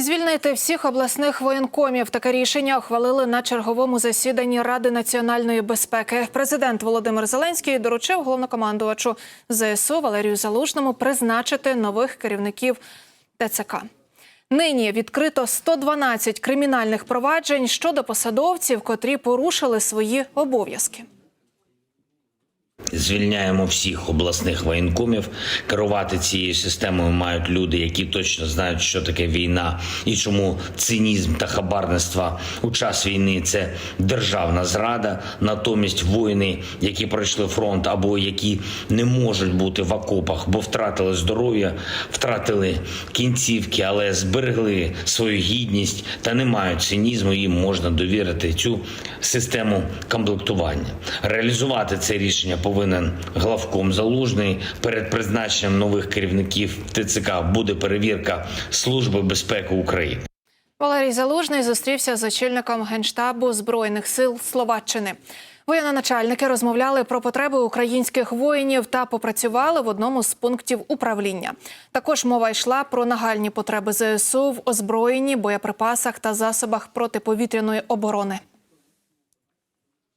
Звільнити всіх обласних воєнкомів. Таке рішення ухвалили на черговому засіданні Ради національної безпеки. Президент Володимир Зеленський доручив головнокомандувачу ЗСУ Валерію Залужному призначити нових керівників ТЦК. Нині відкрито 112 кримінальних проваджень щодо посадовців, котрі порушили свої обов'язки. Звільняємо всіх обласних воєнкомів. Керувати цією системою мають люди, які точно знають, що таке війна і чому цинізм та хабарництво у час війни це державна зрада. Натомість воїни, які пройшли фронт або які не можуть бути в окопах, бо втратили здоров'я, втратили кінцівки, але зберегли свою гідність та не мають цинізму. Їм можна довірити цю систему комплектування. Реалізувати це рішення повинен главком залужний. Перед призначенням нових керівників ТЦК буде перевірка Служби безпеки України. Валерій Залужний зустрівся з очільником генштабу збройних сил Словаччини. Воєноначальники розмовляли про потреби українських воїнів та попрацювали в одному з пунктів управління. Також мова йшла про нагальні потреби ЗСУ в озброєнні, боєприпасах та засобах протиповітряної оборони.